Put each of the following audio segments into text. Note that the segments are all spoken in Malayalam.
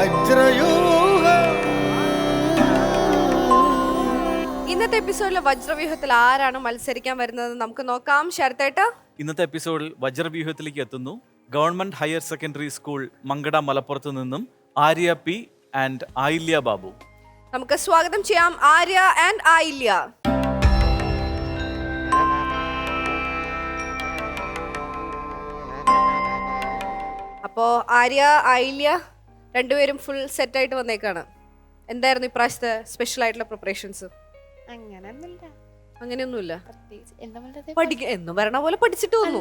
വജ്രയൂഹ. ഇന്നത്തെ എപ്പിസോഡിലെ വജ്രവ്യൂഹത്തിൽ ആരാണ് മത്സരിക്കാൻ വരുന്നത് നമുക്ക് നോക്കാം. ശരത്തേട്ട. ഇന്നത്തെ എപ്പിസോഡിൽ വജ്രവ്യൂഹത്തിലേക്ക് എത്തുന്നു. Government higher secondary school Mankada മലപ്പുറത്ത് നിന്നും ആര്യ പി ആൻഡ് ആയില്യ ബാബു. നമുക്ക് സ്വാഗതം ചെയ്യാം ആര്യ ആൻഡ് ആയില്യ. അപ്പോ ആര്യ ആയില്യ രണ്ടുപേരും ഫുൾ സെറ്റ് ആയിട്ട് വന്നേക്കാണ്. എന്തായിരുന്നു ഇപ്രാവശ്യത്തെ സ്പെഷ്യൽ ആയിട്ടുള്ള പ്രിപ്പറേഷൻസ് അങ്ങനെയൊന്നുമില്ല അങ്ങനെയൊന്നുമില്ല. പഠിക്ക എന്നും പറയണ പോലെ പഠിച്ചിട്ട് വന്നു.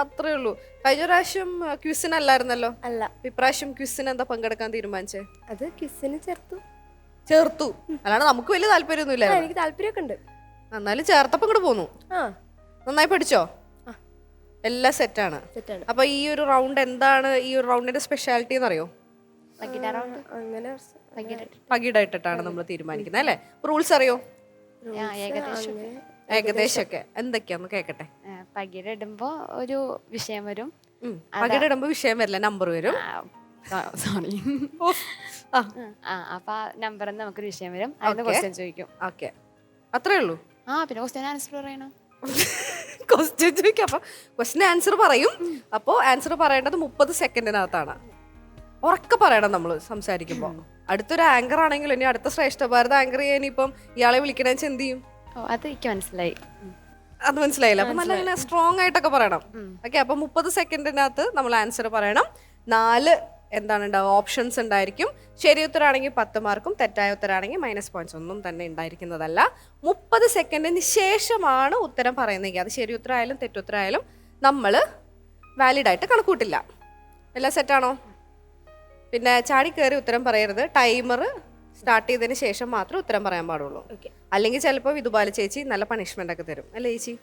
അത്രേ ഉള്ളൂ. കഴിഞ്ഞ പ്രാവശ്യം ക്വിസിനല്ലായിരുന്നല്ലോ അല്ല. അപ്പൊ ഇപ്രാവശ്യം ക്വിസിന് എന്താ പങ്കെടുക്കാൻ തീരുമാനിച്ചേ? അത് ക്വിസിന് ചേർത്തു. ചേർത്തു. അല്ലാണ്ട് നമുക്ക് വലിയ താല്പര്യമൊന്നുമില്ല എനിക്ക് താല്പര്യമൊക്കെ ഉണ്ട്. എന്നാലും ചേർത്തപ്പം ഇങ്ങോട്ട് പോന്നു. നന്നായി പഠിച്ചോ? എല്ലാം സെറ്റാണ് സെറ്റാണ് അപ്പൊ ഈ ഒരു റൗണ്ട് എന്താണ്? ഈ ഒരു റൗണ്ടിന്റെ സ്പെഷ്യാലിറ്റി എന്നറിയോ? അങ്ങനെ പകിടായിട്ടിട്ടാണ് നമ്മൾ തീരുമാനിക്കുന്നത് അല്ലേ? റൂൾസ് അറിയോ? ഏകദേശം ഏകദേശമൊക്കെ. എന്തൊക്കെയാന്ന് കേക്കട്ടെ. പകിടിടുമ്പോ ഒരു വിഷയം വരും. പകിടിടുമ്പോ വിഷയം വരില്ല നമ്പർ വരും. സോറി അപ്പൊ ആ നമ്പറിൽ നമുക്കൊരു വിഷയം വരും. അതിന്. ക്വസ്റ്റ്യൻ ചോദിക്കും. ഓക്കെ അത്രേ ഉള്ളൂ. ആ പിന്നെ ക്വസ്റ്റ്യൻ ആൻസർ പറയണം. ക്വസ്റ്റ്യൻ ചോദിക്കാം. അപ്പൊ ക്വസ്റ്റ്യൻ ആൻസർ പറയും. അപ്പോൾ ആൻസർ പറയേണ്ടത് മുപ്പത് സെക്കൻഡിനകത്താണ് ഉറക്കെ പറയണം നമ്മൾ സംസാരിക്കുമ്പോൾ അടുത്തൊരു ആങ്കർ ആണെങ്കിൽ ഇനി അടുത്ത ശ്രേഷ്ഠ ഭാരത ആങ്കർ ചെയ്യാൻ ഇപ്പം ഇയാളെ വിളിക്കണേ വെച്ചാൽ എന്ത് ചെയ്യും? ഓ അത് എനിക്ക് മനസ്സിലായി. അത് മനസ്സിലായില്ല? അപ്പൊ നല്ല ഇങ്ങനെ സ്ട്രോങ് ആയിട്ടൊക്കെ പറയണം. ഓക്കെ അപ്പൊ മുപ്പത് സെക്കൻഡിനകത്ത് നമ്മൾ ആൻസർ പറയണം. നാല് എന്താണ് ഉണ്ടാവുക? ഓപ്ഷൻസ് ഉണ്ടായിരിക്കും. ശരി ഉത്തരാണെങ്കിൽ പത്ത് മാർക്കും തെറ്റായ ഉത്തരാണെങ്കിൽ മൈനസ് പോയിന്റ്സ് ഒന്നും തന്നെ ഉണ്ടായിരിക്കുന്നതല്ല. മുപ്പത് സെക്കൻഡിന് ശേഷമാണ് ഉത്തരം പറയുന്നതെങ്കിൽ അത് ശരി ഉത്തരമായാലും തെറ്റുത്തരമായാലും നമ്മൾ വാലിഡ് ആയിട്ട് കണക്കൂട്ടില്ല. എല്ലാം സെറ്റാണോ പിന്നെ ചാടി കയറി ഉത്തരം പറയരുത്. ടൈമർ സ്റ്റാർട്ട് ചെയ്തതിന് ശേഷം മാത്രമേ ഉത്തരം പറയാൻ പാടുള്ളൂ. അല്ലെങ്കിൽ ചിലപ്പോൾ ഇതുപോലെ ചേച്ചി നല്ല പണിഷ്മെന്റ് ഒക്കെ തരും. അല്ലേ ചേച്ചി?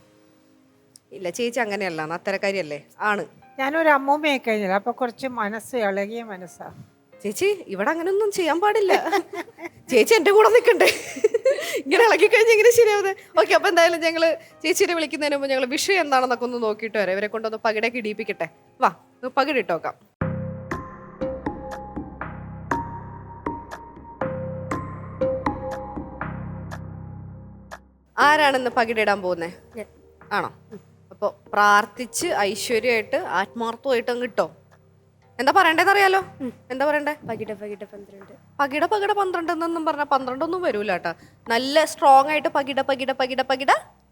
ഇല്ല ചേച്ചി അങ്ങനെയല്ല അത്തരക്കാരിയല്ലേ? ആണ്. ഞാനൊരു അമ്മൂമ്മയെ കഴിഞ്ഞില്ല. അപ്പൊ കുറച്ച് മനസ്സ് ഇളകിയ മനസ്സാ. ചേച്ചി ഇവിടെ അങ്ങനൊന്നും ചെയ്യാൻ പാടില്ല. ചേച്ചി എന്റെ കൂടെ നിൽക്കണ്ടേ ഇങ്ങനെ ഇളകി കഴിഞ്ഞ് ഇങ്ങനെ ശരിയാവുന്നത്? ഓക്കെ അപ്പൊ എന്തായാലും ഞങ്ങൾ ചേച്ചിനെ വിളിക്കുന്നതിന് മുമ്പ് ഞങ്ങൾ വിഷയം എന്താണെന്നൊക്കെ ഒന്ന് നോക്കിയിട്ട് വരാം. ഇവരെ കൊണ്ടൊന്ന് പകിടേക്ക് ഇടിയിപ്പിക്കട്ടെ. വാ പകിടിട്ടോക്കാം. ആരാണെന്ന് പകിടിടാൻ പോകുന്നേ? ആണോ? അപ്പൊ പ്രാർത്ഥിച്ച് ഐശ്വര്യമായിട്ട് ആത്മാർത്ഥമായിട്ട് അങ്ങ് കിട്ടോ എന്താ പറയണ്ടേന്ന് അറിയാലോ? എന്താ പറയണ്ടേ? പകിട പകിട പന്ത്രണ്ട്. പകിട പകിട പന്ത്രണ്ട് എന്നൊന്നും പറഞ്ഞ പന്ത്രണ്ടൊന്നും വരൂല കേട്ടോ. നല്ല സ്ട്രോങ് ആയിട്ട് പകിട പകിട പകിട പകിട.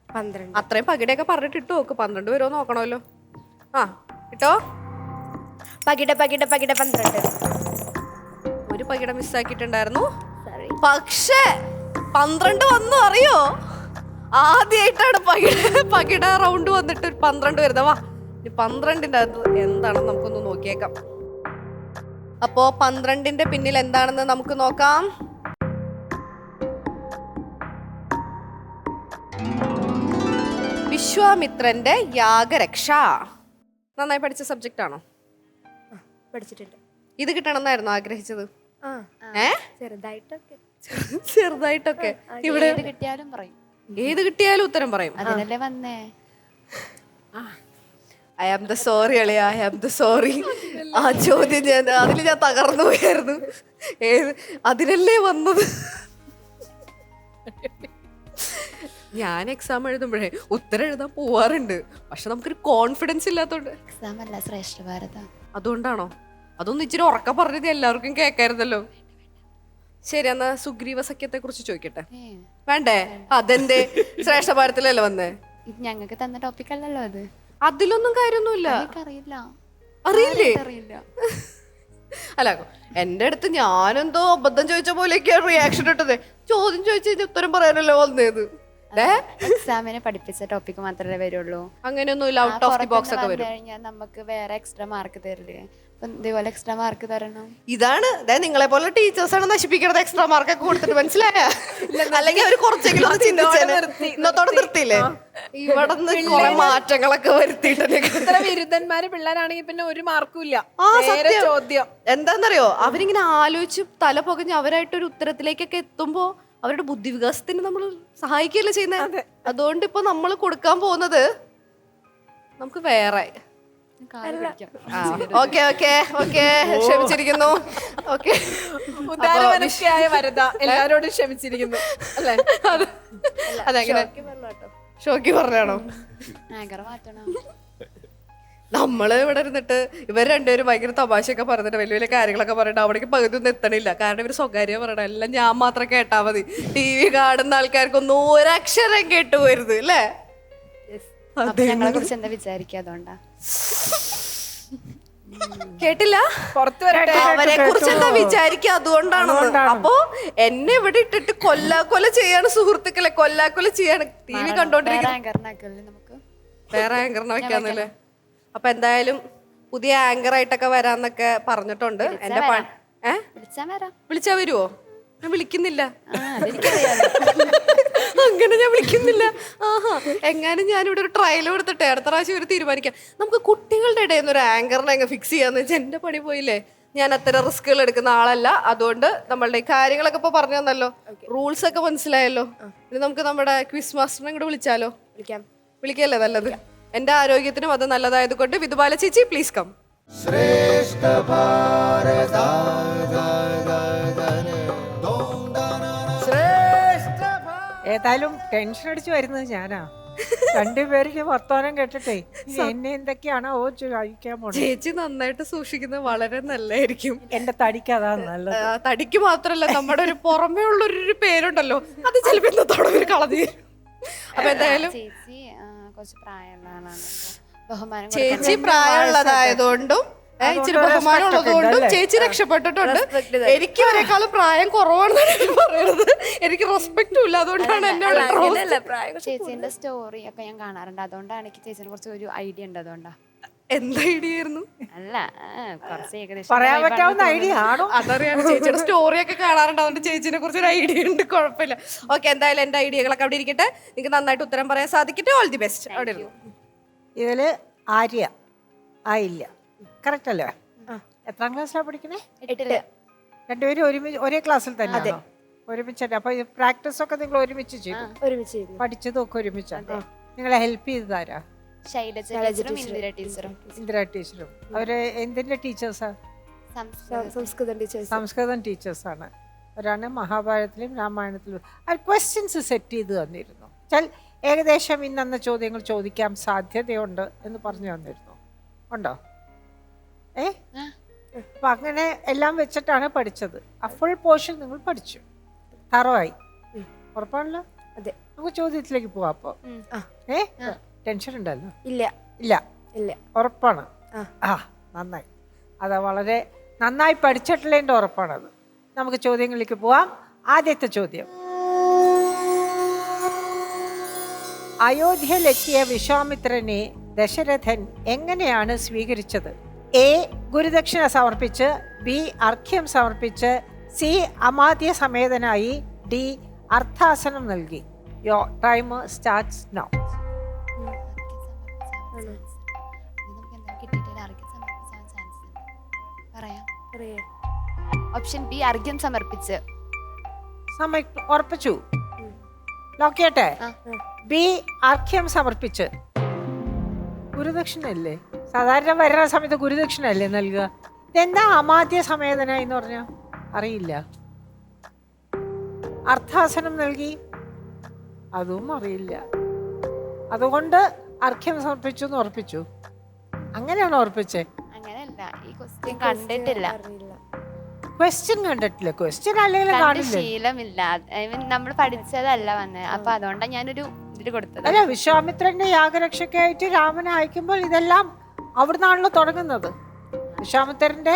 പന്ത്രണ്ട്. അത്രയും പകിടയൊക്കെ പറഞ്ഞിട്ട് ഇട്ട് നോക്ക്. പന്ത്രണ്ട് വരുമോ നോക്കണമല്ലോ. ആ ഇട്ടോ? പകിട പകിട പകിട പന്ത്രണ്ട്. ഒരു പകിട മിസ്സാക്കിയിട്ടുണ്ടായിരുന്നു പക്ഷേ പന്ത്രണ്ട് വന്നു അറിയോ? ആദ്യമായിട്ടാണ് പകിട പകിട റൗണ്ട് വന്നിട്ട് ഒരു പന്ത്രണ്ട് വരുന്നത്. വാ പന്ത്രണ്ടിന്റെ അകത്ത് എന്താണെന്ന് നമുക്കൊന്ന് നോക്കിയേക്കാം. അപ്പോ പന്ത്രണ്ടിന്റെ പിന്നിൽ എന്താണെന്ന് നമുക്ക് നോക്കാം. വിശ്വാമിത്രന്റെ യാഗരക്ഷ. നന്നായി പഠിച്ച സബ്ജക്റ്റ് ആണോ? പഠിച്ചിട്ടുണ്ട്. ഇത് കിട്ടണമെന്നായിരുന്നു ആഗ്രഹിച്ചത്? ചെറുതായിട്ടൊക്കെ. ചെറുതായിട്ടൊക്കെ. ഇവിടെ കിട്ടിയാലും പറയും. ഏത് കിട്ടിയാലും ഉത്തരം പറയും. അതിനല്ലേ വന്നേ? ഐ ആം ദ സോറി അളിയ. ഐ ആം ദ സോറി ആ ചോദ്യം ഞാൻ അതിൽ ഞാൻ തകർന്നു പോയായിരുന്നു. ഏത് അതിനല്ലേ വന്നത്? ഞാൻ എക്സാം എഴുതുമ്പോഴേ ഉത്തരം എഴുതാൻ പോവാറുണ്ട്. പക്ഷെ നമുക്കൊരു കോൺഫിഡൻസ് ഇല്ലാത്തോണ്ട്. എക്സാം അല്ല ശ്രേഷ്ഠ ഭാരത. അതുകൊണ്ടാണോ? അതൊന്നും ഇച്ചിരി ഉറക്കം പറഞ്ഞത് എല്ലാവർക്കും കേൾക്കായിരുന്നല്ലോ. ശരി എന്നാ സുഗ്രീവ സഖ്യത്തെ കുറിച്ച് ചോദിക്കട്ടെ വേണ്ടേ? അതെന്തേ? ശ്രേഷ്ഠ ഭാരത്തിലല്ലേ വന്നേ? ഞങ്ങൾക്ക് തന്ന ടോപ്പിക് അല്ലല്ലോ അത്. അതിലൊന്നും കാര്യമൊന്നുമില്ല. അറിയില്ല അറിയില്ലേ? അറിയില്ല അല്ല എന്റെ അടുത്ത് ഞാനെന്തോ അബദ്ധം ചോദിച്ച പോലെയൊക്കെയാണ് റിയാക്ഷൻ ഇട്ടത്. ചോദ്യം ചോദിച്ചു കഴിഞ്ഞാൽ ഉത്തരം പറയാനല്ലോ വന്നേത്? എക്സാമിനെ പഠിപ്പിച്ച ടോപ്പിക് മാത്രമേ വരുള്ളൂ. അങ്ങനെയൊന്നുമില്ല ഔട്ട് ഓഫ് ദി ബോക്സ് ഒക്കെ വരും. നമുക്ക് വേറെ എക്സ്ട്രാ മാർക്ക് തരില്ലേ? ഇതേപോലെ എക്സ്ട്രാ മാർക്ക് തരണം. ഇതാണ് അതായത് നിങ്ങളെ പോലെ ടീച്ചേഴ്സ് ആണ് നശിപ്പിക്കുന്നത് എക്സ്ട്രാ മാർക്ക് ഒക്കെ കൊടുത്തിട്ട് മനസ്സിലായ? അല്ലെങ്കിൽ അവർ കുറച്ചെങ്കിലും. ഇന്നത്തോടെ നിർത്തിയില്ലേ? ഇവിടെ കുറെ മാറ്റങ്ങളൊക്കെ വരുത്തിയിട്ട് ബിരുദന്മാര് വിരുദ്ധന്മാര് പിള്ളേരാണെങ്കിൽ പിന്നെ ഒരു മാർക്കും ഇല്ല. ആ സത്യം. ചോദ്യം. എന്താണെന്നറിയോ അവരിങ്ങനെ ആലോചിച്ച് തല പുകഞ്ഞ് അവരായിട്ടൊരു ഉത്തരത്തിലേക്കൊക്കെ എത്തുമ്പോ അവരുടെ ബുദ്ധി വികാസത്തിന് നമ്മൾ സഹായിക്കുകയല്ലേ ചെയ്യുന്നത് അതുകൊണ്ട് ഇപ്പൊ നമ്മൾ കൊടുക്കാൻ പോകുന്നത് നമുക്ക് വേറെ. Okay okay okay. ക്ഷമിച്ചിരിക്കുന്നു. ഓക്കെ. ഉദാരമനസ്യായ വരത എല്ലാരോടും ക്ഷമിച്ചിരിക്കുന്നു. അല്ലേ? അതെങ്ങനെ ഷോക്കി പറഞ്ഞാണോ? നമ്മൾ ഇവിടെ ഇരുന്നിട്ട് ഇവർ രണ്ടുപേരും ഭയങ്കര തമാശയൊക്കെ പറഞ്ഞിട്ട് വലിയ വലിയ കാര്യങ്ങളൊക്കെ പറഞ്ഞിട്ട് അവിടേക്ക് പകുതി ഒന്നും എത്തണില്ല. കാരണം ഇവർ സ്വകാര്യം പറയണം എല്ലാം ഞാൻ മാത്രം കേട്ടാ മതി. ടി വി കാണുന്ന ആൾക്കാർക്കൊന്നും ഒരക്ഷരം കേട്ടു പോരുത് അല്ലേ? അപ്പൊ ഞങ്ങളെ കുറിച്ച് എന്താ വിചാരിക്കുക അതുകൊണ്ടാ? കേട്ടില്ല? പുറത്തു വരട്ടെ. അവരെ കുറിച്ച് എന്താ വിചാരിക്കുക അതുകൊണ്ടാണ്. അപ്പോ എന്നെ ഇവിടെ ഇട്ടിട്ട് കൊല്ലാക്കൊല ചെയ്യാണ് സുഹൃത്തുക്കളെ കൊല്ലാക്കൊല ചെയ്യാണ്. ടി വി കണ്ടോണ്ടിരിക്കുന്നത് നമുക്ക്? വേറെ ആങ്കറിനെ വെക്കാന്നല്ലേ അപ്പൊ എന്തായാലും പുതിയ ആങ്കർ ആയിട്ടൊക്കെ വരാന്നൊക്കെ പറഞ്ഞിട്ടുണ്ട്. എന്റെ വിളിച്ചാ വരുമോ വിളിച്ചാ വരുവോ? ഞാൻ വിളിക്കുന്നില്ല. അങ്ങനെ ഞാൻ വിളിക്കുന്നില്ല. ആഹാ. എങ്ങാനും ഞാനിവിടെ ഒരു ട്രയൽ കൊടുത്തിട്ട് അടുത്ത പ്രാവശ്യം ഒരു തീരുമാനിക്കാം. നമുക്ക് കുട്ടികളുടെ ഇടയിൽ നിന്ന് ഒരു ആങ്കറിനെ അങ്ങ് ഫിക്സ് ചെയ്യാന്ന് വെച്ചാൽ എന്റെ പണി പോയില്ലേ? ഞാൻ അത്ര റിസ്കുകൾ എടുക്കുന്ന ആളല്ല. അതുകൊണ്ട് നമ്മളുടെ ഈ കാര്യങ്ങളൊക്കെ ഇപ്പൊ പറഞ്ഞു തന്നല്ലോ. റൂൾസ് ഒക്കെ മനസ്സിലായല്ലോ. ഇനി നമുക്ക് നമ്മുടെ ക്വിസ് മാസ്റ്ററിനെ കൂടെ വിളിച്ചാലോ? വിളിക്കാം. വിളിക്കല്ലേ നല്ലത്? എന്റെ ആരോഗ്യത്തിനും അത് നല്ലതായത് കൊണ്ട് വിധുബാല ചേച്ചി പ്ലീസ് കം ഏതായാലും ടെൻഷൻ അടിച്ചു വരുന്നത് ഞാനാ. രണ്ടുപേർക്ക് വർത്തമാനം കേട്ടിട്ടേ ഇനി എന്നെ എന്തൊക്കെയാണോ ഓ കഴിക്കാൻ പോണത് ചേച്ചി നന്നായിട്ട് സൂക്ഷിക്കുന്നത് വളരെ നല്ലതായിരിക്കും എന്റെ തടിക്ക് അതാ നല്ലത്. ആ, തടിക്ക് മാത്രല്ല നമ്മുടെ ഒരു പുറമേ ഉള്ള ഒരു പേരുണ്ടല്ലോ അത് ചിലപ്പോ ഇന്നത്തോടെ ഒരു കളഞ്ഞു അപ്പൊ എന്തായാലും ചേച്ചി ആ, കുറച്ച് പ്രായമുള്ള ആളാണ് അപ്പൊ ബഹുമാനം ചേച്ചി. പ്രായമുള്ളതായതുകൊണ്ടും ഇച്ചിരി ബഹുമാനം ഉള്ളതുകൊണ്ടും ചേച്ചി രക്ഷപ്പെട്ടിട്ടുണ്ട്. എനിക്ക് ഇവരെക്കാളും പ്രായം കുറവാണെന്നാണ് പറയുന്നത്. എനിക്ക് റെസ്പെക്റ്റും ഇല്ല. അതുകൊണ്ടാണ് എന്നോട് ചേച്ചിന്റെ ചേച്ചീന്റെ സ്റ്റോറി ഒക്കെ ഞാൻ കാണാറുണ്ട്. അതുകൊണ്ടാണ് എനിക്ക് ചേച്ചിനെ കുറിച്ച് ഒരു ഐഡിയ ഉണ്ട് അതുകൊണ്ടാ. എന്താ ഐഡിയ ആയിരുന്നു? അല്ല കുറച്ച് ഏകദേശം പറയാൻ പറ്റാവുന്ന ഐഡിയ ആണോ? അതറിയാണ് ചേച്ചിയുടെ സ്റ്റോറി ഒക്കെ കാണാറുണ്ട്. അതുകൊണ്ട് ചേച്ചിനെ കുറിച്ച് ഒരു ഐഡിയ ഉണ്ട്. കുഴപ്പമില്ല. ഓക്കെ എന്തായാലും എന്റെ ഐഡിയകളൊക്കെ അവിടെ ഇരിക്കട്ടെ. നിങ്ങൾക്ക് നന്നായിട്ട് ഉത്തരം പറയാൻ സാധിക്കട്ടെ. ഓൾ ദി ബെസ്റ്റ് അവിടെ ഇരുന്നു. ഇതിൽ ആര്യ. ആയില്ല കറക്റ്റ് അല്ലേ? എത്രാം ക്ലാസ്സിലാണ് പഠിക്കണേ? എട്ടിൽ. രണ്ടുപേരും ഒരുമിച്ച് ഒരേ ക്ലാസ്സിൽ തന്നെ ഒരുമിച്ച് തന്നെ അപ്പൊ പ്രാക്ടീസ് ഒക്കെ നിങ്ങൾ ഒരുമിച്ച് ചെയ്തു ഒരുമിച്ച് പഠിച്ചതും ഒക്കെ ഒരുമിച്ചാണ് നിങ്ങളെ ഹെൽപ്പ് ചെയ്തതാരാ? ശൈലജ ടീച്ചറും ഇന്ദിര ടീച്ചറും. ഇന്ദിര ടീച്ചറും. അവർ എന്തിന്റെ ടീച്ചേഴ്സാ? സംസ്കൃതം സംസ്കൃതം ടീച്ചേഴ്സ്. സംസ്കൃതം ടീച്ചേഴ്സാണ്. അവരാണ് മഹാഭാരതത്തിലും രാമായണത്തിലും. അവർ ക്വസ്റ്റ്യൻസ് സെറ്റ് ചെയ്ത് തന്നിരുന്നു. ചാൽ ഏകദേശം ഇന്നന്ന ചോദ്യങ്ങൾ ചോദിക്കാൻ സാധ്യതയുണ്ട് എന്ന് പറഞ്ഞു തന്നിരുന്നു. ഉണ്ടോ? ഏ. അപ്പൊ അങ്ങനെ എല്ലാം വെച്ചിട്ടാണ് പഠിച്ചത്. ആ ഫുൾ പോർഷൻ നിങ്ങൾ പഠിച്ചു. തറവായി. ഉറപ്പാണല്ലോ? അതെ. നമുക്ക് ചോദ്യത്തിലേക്ക് പോവാം അപ്പൊ. ഏ? ടെൻഷൻ ഉണ്ടല്ലോ? ഇല്ല. ഇല്ല. ഇല്ല. ഉറപ്പാണ്. ആ. ആ നന്നായി. അത് വളരെ നന്നായി പഠിച്ചിട്ടുള്ളതിന്റെ ഉറപ്പാണത്. നമുക്ക് ചോദ്യങ്ങളിലേക്ക് പോവാം. ആദ്യത്തെ ചോദ്യം. അയോധ്യയിലെത്തിയ വിശ്വാമിത്രനെ ദശരഥൻ എങ്ങനെയാണ് സ്വീകരിച്ചത്? എ ഗുരുദക്ഷിണ സമർപ്പിച്ച് ബി അർഘ്യം സമർപ്പിച്ച് സി അമാദ്യ സമേതനായി ഡി അർത്ഥാസനം നൽകി. Your time starts now option B അർഘ്യം സമർപ്പിച്ച്. ഉറപ്പിച്ചു. നോക്കിയട്ടെ. ബി അർഘ്യം സമർപ്പിച്ച്. ഗുരുദക്ഷിണ അല്ലേ സാധാരണ വരുന്ന സമയത്ത് ഗുരുദക്ഷിണ അല്ലേ നൽകുക? ഇതെന്താ അമാദ്യ സമേതന എന്ന് പറഞ്ഞ? അറിയില്ല. അർത്ഥാസനം നൽകി. അതും അറിയില്ല. അതുകൊണ്ട് അർഘ്യം സമർപ്പിച്ചു എന്ന് ഉറപ്പിച്ചു. അങ്ങനെയാണ് ഉറപ്പിച്ചേ? അങ്ങനെയല്ല. ഈ ക്വസ്റ്റ്യൻ കണ്ടിട്ടില്ല. ക്വസ്റ്റ്യൻ കണ്ടിട്ടില്ല. ക്വസ്റ്റ്യൻ അല്ലെങ്കിൽ കാണില്ല? ശീലമില്ല. നമ്മൾ പഠിച്ചതല്ല വന്നത് അപ്പൊ അതുകൊണ്ടാണ് ഞാനൊരു ഇതിൽ കൊടുത്തത്. അല്ല വിശ്വാമിത്രന്റെ യാഗരക്ഷയ്ക്കായിട്ട് രാമൻ അയക്കുമ്പോൾ ഇതെല്ലാം അവിടുന്നാണല്ലോ തുടങ്ങുന്നത്. വിശ്വാമിത്തരന്റെ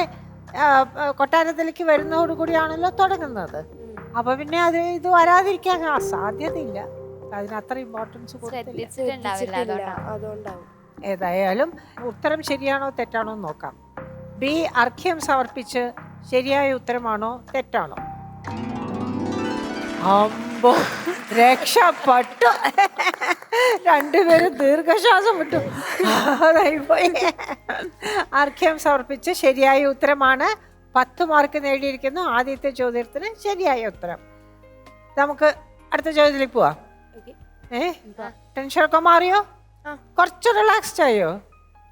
കൊട്ടാരത്തിലേക്ക് വരുന്നതോടുകൂടിയാണല്ലോ തുടങ്ങുന്നത്. അപ്പൊ പിന്നെ അത് ഇത് വരാതിരിക്കാൻ ആ സാധ്യതയില്ല. അതിനത്ര അത്ര ഇമ്പോർട്ടൻസ് അതുകൊണ്ടാവും. ഏതായാലും ഉത്തരം ശരിയാണോ തെറ്റാണോ എന്ന് നോക്കാം. ബി അർഘ്യം സമർപ്പിച്ച് ശരിയായ ഉത്തരമാണോ തെറ്റാണോ? അമ്പോ രക്ഷപ്പെട്ടു. രണ്ടുപേരും ദീർഘശ്വാസം വിട്ടു. അതായി പോയി അർഘ്യം സമർപ്പിച്ച്. ശരിയായ ഉത്തരമാണ്. പത്ത് മാർക്ക് നേടിയിരിക്കുന്നു. ആദ്യത്തെ ചോദ്യത്തിന് ശരിയായ ഉത്തരം. നമുക്ക് അടുത്ത ചോദ്യത്തിലേക്ക് പോവാം. ഏ? ടെൻഷനൊക്കെ മാറിയോ? കുറച്ച് റിലാക്സ്ഡ് ആയോ?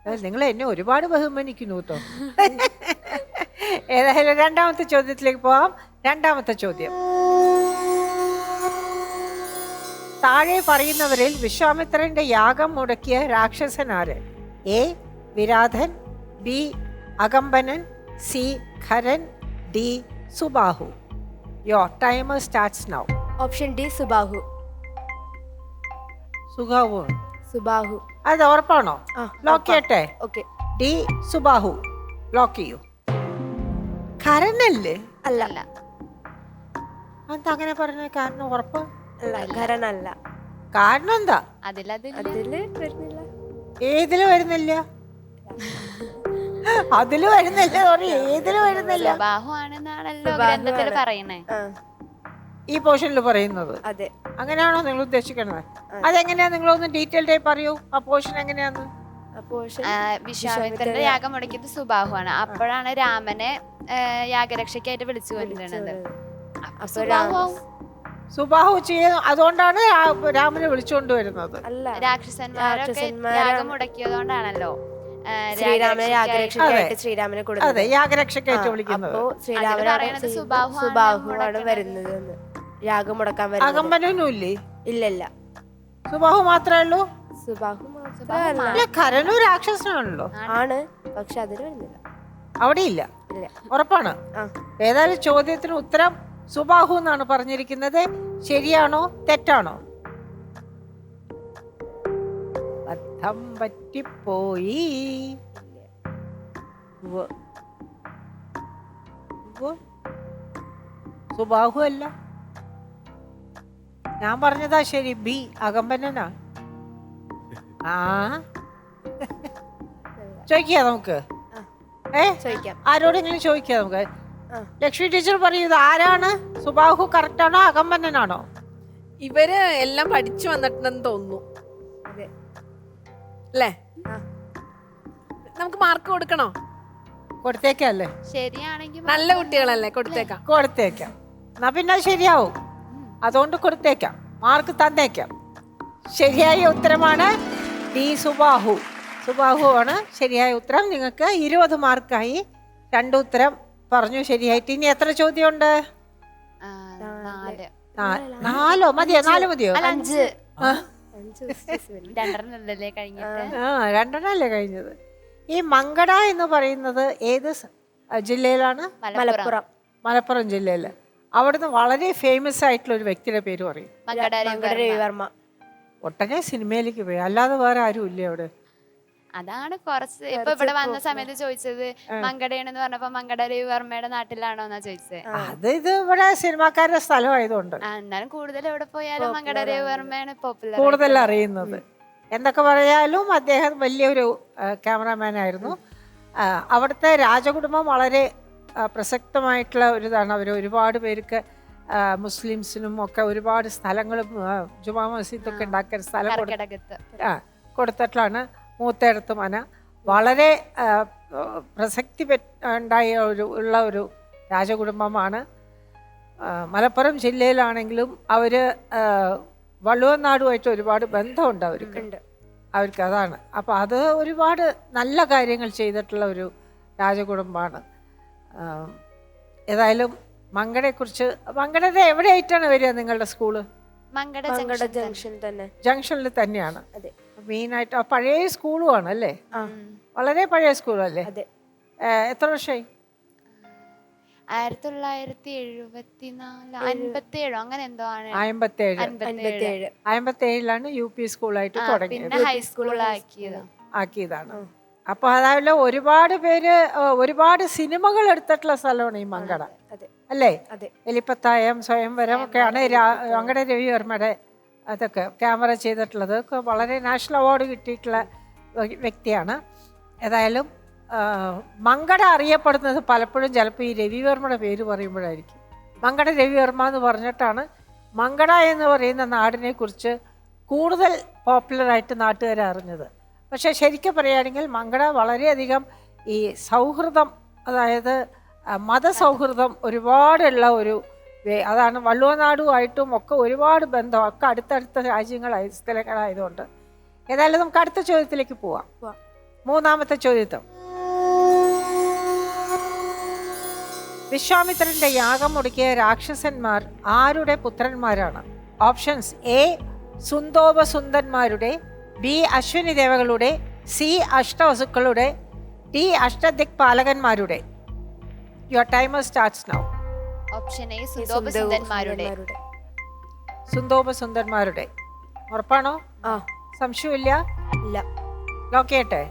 നിങ്ങൾ എന്നെ ഒരുപാട് ബഹുമാനിക്കുന്നു കേട്ടോ. ഏതായാലും രണ്ടാമത്തെ ചോദ്യത്തിലേക്ക് പോവാം. രണ്ടാമത്തെ ചോദ്യം. താഴെ പറയുന്നവരിൽ വിശ്വാമിത്രന്റെ യാഗം മുടക്കിയ രാക്ഷസനാര്? A. Viradhan B. Akampanan C. Kharan D. Subahu. Your timer starts now option D Subahu സുഖാവു? Subahu അത് ഉറപ്പാണോ? ലോക്ക് ചെയ്യട്ടെ. ഓക്കെ ഡി സുബാഹു ലോക്ക് ചെയ്യൂ. ഖരനല്ലേ? അല്ല. അല്ല എന്താ അങ്ങനെ പറഞ്ഞ? കാരണം ഉറപ്പ്? ഖരനല്ല കാരണം എന്താ അതിൽ വരുന്നില്ല. ഏതിൽ വരുന്നില്ല? അതിൽ വരുന്നില്ല sorry, ഏതിൽ വരുന്നില്ല? ബാഹുവാണെന്നാണല്ലോ സ്വഭാവമാണ്. പറയണേ. ഈ പോർഷനിൽ പറയുന്നത്. അതെ. അങ്ങനെയാണോ നിങ്ങൾ ഉദ്ദേശിക്കുന്നത് അതെങ്ങനെയാ നിങ്ങളൊന്ന് ഡീറ്റെയിൽഡ് ആയി പറയൂ ആ പോർഷൻ എങ്ങനെയാന്ന്? വിശ്വാമിത്രന്റെ യാഗം മുടക്കിയത് സുബാഹുവാണ്. അപ്പോഴാണ് രാമനെ യാഗരക്ഷയ്ക്കായിട്ട് വിളിച്ചു കൊണ്ടിരുന്നത് അപ്പൊ. സുബാഹു ചെയ്യുന്നു അതുകൊണ്ടാണ് രാ- രാമനെ വിളിച്ചുകൊണ്ട് വരുന്നത്. അല്ല. രാക്ഷസന്മാരൊക്കെ രാക്ഷസന്മാരാണ്. യാഗം മുടക്കിയതുകൊണ്ടാണല്ലോ. ആ, ശ്രീരാമനെ യാഗരക്ഷയ്ക്കായിട്ട് യാഗരക്ഷയ്ക്കായിട്ട് ശ്രീരാമനെ അതെ കൊടുക്കുന്നത് യാഗരക്ഷക്കായിട്ട് വിളിക്കുന്നത്. അപ്പോ അതിൽ ശ്രീരാമനാണ് പറയണത് ചെയ്യുന്നത്. സുബാഹുവാണ് സുബാഹുവാണ് മുടക്കണത്. വരുന്നത് എന്ന്. യാഗം മുടക്കാൻ വരുന്നത്. അകമ്പനും ഇല്ലേ ഇല്ല ഇല്ല സുബാഹു മാത്രമേ ഉള്ളൂ? സുബാഹു സുബാഹു മാത്രമല്ല. അല്ല കരനു രാക്ഷസനാണല്ലോ ആണ്. പക്ഷെ അതിന് വരുന്നില്ല. അവിടെ ഇല്ല ഇല്ല. ഉറപ്പാണ്. ആ. ഏതായാലും ചോദ്യത്തിന് ഉത്തരം സുബാഹു എന്നാണ് പറഞ്ഞിരിക്കുന്നത്. ശരിയാണോ? തെറ്റാണോ? ബദ്ധം പറ്റിപ്പോയി. സുബാഹു അല്ല. ഞാൻ പറഞ്ഞതാ ശരി. ബി അകമ്പനാ ആ. ചോദിക്കാം നമുക്ക്? ഏ? ചോദിക്കാം. ആരോടെങ്കിലും ചോദിക്കാം നമുക്ക്. ലക്ഷ്മി ടീച്ചർ പറയുന്നത് ഇത് ആരാണ്? സുബാഹു കറക്റ്റ് ആണോ അകമ്പന്നനാണോ? ഇവർ എല്ലാം പഠിച്ചു വന്നിട്ടുണ്ടെന്ന് തോന്നുന്നു. അല്ലേ? നമുക്ക് മാർക്ക് കൊടുക്കണോ? കൊടുത്തേക്കല്ലേ? ശരിയാണെങ്കിൽ നല്ല കുട്ടികളല്ലേ കൊടുത്തേക്കാം. കൊടുത്തേക്കാം. എന്നാ പിന്നെ ശരിയാവും. അതുകൊണ്ട് കൊടുത്തേക്കാം. മാർക്ക് തന്നേക്കാം. ശരിയായ ഉത്തരമാണ് ഡി സുബാഹു. സുബാഹു ആണ് ശരിയായ ഉത്തരം. നിങ്ങൾക്ക് ഇരുപത് മാർക്കായി രണ്ട് ഉത്തരം പറഞ്ഞു ശരിയായിട്ട് ഇനി എത്ര ചോദ്യമുണ്ട്? ആ, നാല്. നാ- നാലോ മതിയോ? നാല് മതിയോ? അല്ല അഞ്ച്. ആ. രണ്ടെണ്ണല്ലേ കഴിഞ്ഞിട്ട്? ആ രണ്ടെണ്ണല്ലേ കഴിഞ്ഞത്. ഈ മങ്കട എന്ന് പറയുന്നത് ഏത് സ- ജില്ലയിലാണ്? മലപ്പുറം. മലപ്പുറം മലപ്പുറം ജില്ലയിൽ അവിടുന്ന് വളരെ ഫേമസ് ആയിട്ടുള്ള ഒരു വ്യക്തിയുടെ പേര് പറയും. മങ്കട മങ്കട രവിവർമ്മ. രവിവർമ്മ ഒട്ടനെ സിനിമയിലേക്ക് പോയി. അല്ലാതെ വേറെ ആരും ഇല്ലേ അവിടെ? അതാണ് കുറച്ച് ഇപ്പൊ ഇവിടെ വന്ന സമയത്ത് ചോദിച്ചത് മങ്കടയാണെന്ന് പറഞ്ഞപ്പോ മങ്കട രവിവർമ്മയുടെ നാട്ടിലാണോ എന്നാ ചോദിച്ചത് അത് ഇത് ഇവിടെ സിനിമാക്കാരുടെ സ്ഥലമായതുകൊണ്ട്. എന്നാലും കൂടുതൽ എവിടെ പോയാലും മങ്കട രവിവർമ്മയാണ് പോപ്പുലർ കൂടുതൽ അറിയുന്നത്. എന്തൊക്കെ പറയാലും അദ്ദേഹം വലിയൊരു ക്യാമറാമാൻ ആയിരുന്നു. അവിടുത്തെ രാജകുടുംബം വളരെ പ്രസക്തമായിട്ടുള്ള ഒരു ഇതാണ് അവർ ഒരുപാട് പേർക്ക് മുസ്ലിംസിനും ഒക്കെ ഒരുപാട് സ്ഥലങ്ങളും ജുമാ മസ്ജിദൊക്കെ ഉണ്ടാക്കിയ സ്ഥലം കൊടു കർക്കിടകത്ത് മൂത്തേടത്ത് മന വളരെ പ്രസക്തി ഉണ്ടായ ഒരു ഉള്ള ഒരു രാജകുടുംബമാണ്. മലപ്പുറം ജില്ലയിലാണെങ്കിലും അവർ വള്ളുവനാടുമായിട്ട് ഒരുപാട് ബന്ധമുണ്ട് അവർക്ക്. ഉണ്ട്. അവർക്ക് അതാണ്. അപ്പോൾ അത് ഒരുപാട് നല്ല കാര്യങ്ങൾ ചെയ്തിട്ടുള്ള ഒരു രാജകുടുംബമാണ്. ഏതായാലും മങ്കടയെക്കുറിച്ച് മങ്കടത്തെ എവിടെയായിട്ടാണ് വരിക നിങ്ങളുടെ സ്കൂൾ? മങ്കട ജംഗ്ഷൻ തന്നെ. ജംഗ്ഷനിൽ തന്നെയാണ്. അതെ. മെയിനായിട്ട് ആ പഴയ സ്കൂളുമാണ് അല്ലേ? വളരെ പഴയ സ്കൂളല്ലേ? അതെ. എത്ര വർഷമായി ആയിരത്തി തൊള്ളായിരത്തി എഴുപത്തിനാല് അൻപത്തി ഏഴോ അങ്ങനെ എന്തോ ആണ് യു പി സ്കൂളായിട്ട് തുടങ്ങിയത്. ഹൈസ്കൂളാക്കിയത് ആക്കിയതാണ്. അപ്പൊ അതായത് ഒരുപാട് പേര് ഒരുപാട് സിനിമകൾ എടുത്തിട്ടുള്ള സ്ഥലമാണ് ഈ മങ്കട. അല്ലേ? എലിപ്പത്തായം സ്വയംവരം ഒക്കെയാണ് അങ്ങടെ രവിവർമ്മയുടെ അതൊക്കെ ക്യാമറ ചെയ്തിട്ടുള്ളത്. വളരെ നാഷണൽ അവാർഡ് കിട്ടിയിട്ടുള്ള വ്യക്തിയാണ്. ഏതായാലും മങ്കട അറിയപ്പെടുന്നത് പലപ്പോഴും ചിലപ്പോൾ ഈ രവിവർമ്മയുടെ പേര് പറയുമ്പോഴായിരിക്കും. മങ്കട രവിവർമ്മ എന്ന് പറഞ്ഞിട്ടാണ് മങ്കട എന്ന് പറയുന്ന നാടിനെ കുറിച്ച് കൂടുതൽ പോപ്പുലറായിട്ട് നാട്ടുകാരെ അറിഞ്ഞത്. പക്ഷേ ശരിക്കും പറയുകയാണെങ്കിൽ മങ്കട വളരെയധികം ഈ സൗഹൃദം അതായത് മതസൗഹൃദം ഒരുപാടുള്ള ഒരു അതാണ് വള്ളുവനാടുമായിട്ടും ഒക്കെ ഒരുപാട് ബന്ധം ഒക്കെ അടുത്തടുത്ത രാജ്യങ്ങളായ സ്ഥലങ്ങളായതുകൊണ്ട്. ഏതായാലും നമുക്ക് അടുത്ത ചോദ്യത്തിലേക്ക് പോവാം. മൂന്നാമത്തെ ചോദ്യത്വം വിശ്വാമിത്രന്റെ യാഗം മുടക്കിയ രാക്ഷസന്മാർ ആരുടെ പുത്രന്മാരാണ്? ഓപ്ഷൻസ് എ സുന്ദോപസുന്ദന്മാരുടെ ബി അശ്വിനി ദേവകളുടെ സി അഷ്ടവസുക്കളുടെ ഡി അഷ്ടദിക് അഷ്ടദിക്പാലകന്മാരുടെ. Your timer starts now option A സുന്ദോപസുന്ദന്മാരുടെ. സുന്ദോപസുന്ദന്മാരുടെ ഉറപ്പാണോ? ആ. സംശയമില്ല? ഇല്ല. ലോക്ക് ചെയ്യട്ടെ?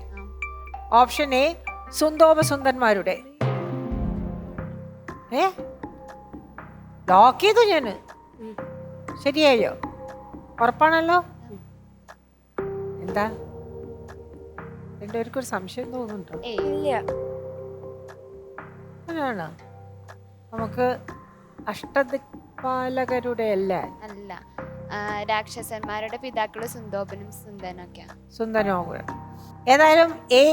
ഓപ്ഷൻ എ സുന്ദോപസുന്ദന്മാരുടെ ഏ? ലോക്ക് ചെയ്തു ഞാൻ. ശരിയായോ? ഉറപ്പാണല്ലോ? എന്താ? രണ്ടുപേർക്കൊരു ഒരു സംശയം തോന്നുന്നുണ്ടോ? ഇല്ല. അങ്ങനെയാണോ നമുക്ക് അഷ്ടദിക്പാലകരുടെ അല്ല. അല്ല രാക്ഷസന്മാരുടെ പിതാക്കൾ സുന്ദോപനും സുന്ദനൊക്കെ സുന്ദനോ ഏതായാലും എ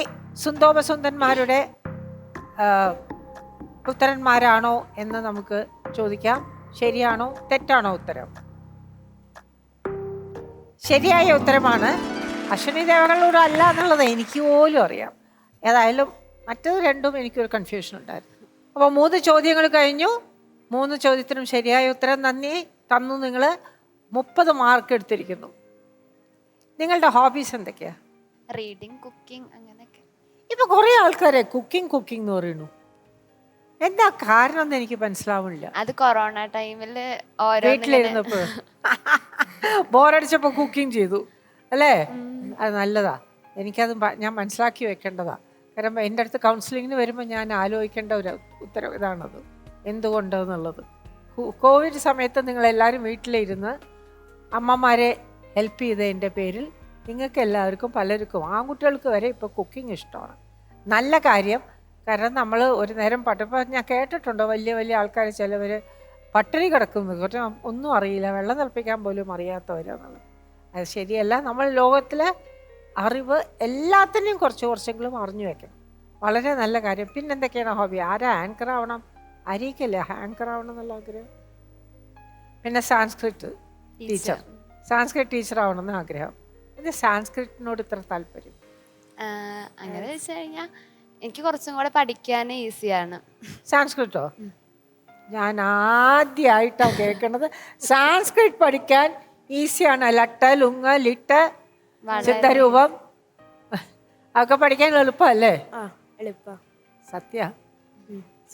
സുന്ദോപസുന്ദന്മാരുടെ പുത്രന്മാരാണോ എന്ന് നമുക്ക് ചോദിക്കാം. ശരിയാണോ തെറ്റാണോ ഉത്തരം? ശരിയായ ഉത്തരമാണ് അശ്വിനി ദേവകളോട് അല്ല എന്നുള്ളത് എനിക്ക് പോലും അറിയാം. ഏതായാലും മറ്റത് രണ്ടും എനിക്കൊരു കൺഫ്യൂഷൻ ഉണ്ടായിരുന്നു. അപ്പോൾ മൂന്ന് ചോദ്യങ്ങൾ കഴിഞ്ഞു. മൂന്ന് ചോദ്യത്തിനും ശരിയായ ഉത്തരം നന്ദി. തന്നു നിങ്ങൾ മുപ്പത് മാർക്ക് എടുത്തിരിക്കുന്നു. നിങ്ങളുടെ ഹോബീസ് എന്തൊക്കെയാ? റീഡിങ് കുക്കിംഗ് അങ്ങനെയൊക്കെ. ഇപ്പൊ കുറെ ആൾക്കാരെ കുക്കിംഗ് കുക്കിംഗ് എന്ന് പറയുന്നു. എന്താ കാരണം എന്ന് എനിക്ക് മനസ്സിലാവുന്നില്ല. അത് കൊറോണ ടൈമിൽ വീട്ടിലിരുന്നപ്പോ. ബോറടിച്ചപ്പോ കുക്കിംഗ് ചെയ്തു. അല്ലേ? അത് നല്ലതാ. എനിക്കത് ഞാൻ മനസ്സിലാക്കി വെക്കേണ്ടതാ. കാരണം എന്റെ അടുത്ത് കൗൺസിലിങ്ങിന് വരുമ്പോൾ ഞാൻ ആലോചിക്കേണ്ട ഒരു ഉത്തരവ് ഇതാണത്. എന്തുകൊണ്ടെന്നുള്ളത്. കോവിഡ് സമയത്ത് നിങ്ങളെല്ലാവരും വീട്ടിലിരുന്ന് അമ്മമാരെ ഹെൽപ്പ് ചെയ്തതിന്റെ പേരിൽ നിങ്ങൾക്ക് എല്ലാവർക്കും പലർക്കും ആൺകുട്ടികൾക്ക് വരെ ഇപ്പോൾ കുക്കിംഗ് ഇഷ്ടമാണ്. നല്ല കാര്യം കാരണം നമ്മൾ ഒരു നേരം പട്ടപ്പോൾ ഞാൻ കേട്ടിട്ടുണ്ട് വലിയ വലിയ ആൾക്കാർ ചിലവർ പട്ടിണി കിടക്കുന്നു. കുറച്ച് ഒന്നും അറിയില്ല വെള്ളം തിളപ്പിക്കാൻ പോലും അറിയാത്തവരാണെന്നുള്ളത് അത് ശരിയല്ല നമ്മൾ ലോകത്തിലെ അറിവ് എല്ലാത്തിനെയും കുറച്ച് കുറച്ചെങ്കിലും അറിഞ്ഞു വെക്കണം. വളരെ നല്ല കാര്യം. പിന്നെ എന്തൊക്കെയാണ് ഹോബി? ആരാ ആങ്കർ ആവണം? അരിക്കല്ലേ ആങ്കർ ആവണം എന്നുള്ള ആഗ്രഹം? പിന്നെ സാൻസ്ക്രിറ്റ് ടീച്ചർ സാൻസ്ക്രിറ്റ് ടീച്ചർ ആവണം എന്ന് ആഗ്രഹം? പിന്നെ സാൻസ്ക്രിറ്റിനോട് ഇത്ര താല്പര്യം? അങ്ങനെ വെച്ച് കഴിഞ്ഞാൽ എനിക്ക് കുറച്ചും കൂടെ പഠിക്കാൻ ഈസിയാണ് സാൻസ്ക്രിറ്റോ ഞാൻ ആദ്യമായിട്ടാണ് കേൾക്കുന്നത് സാൻസ്ക്രിറ്റ് പഠിക്കാൻ ഈസിയാണ് ലട്ട ലുങ്ങ ലിട്ട് സിദ്ധരൂപം അതൊക്കെ പഠിക്കാൻ എളുപ്പമല്ലേ? സത്യ.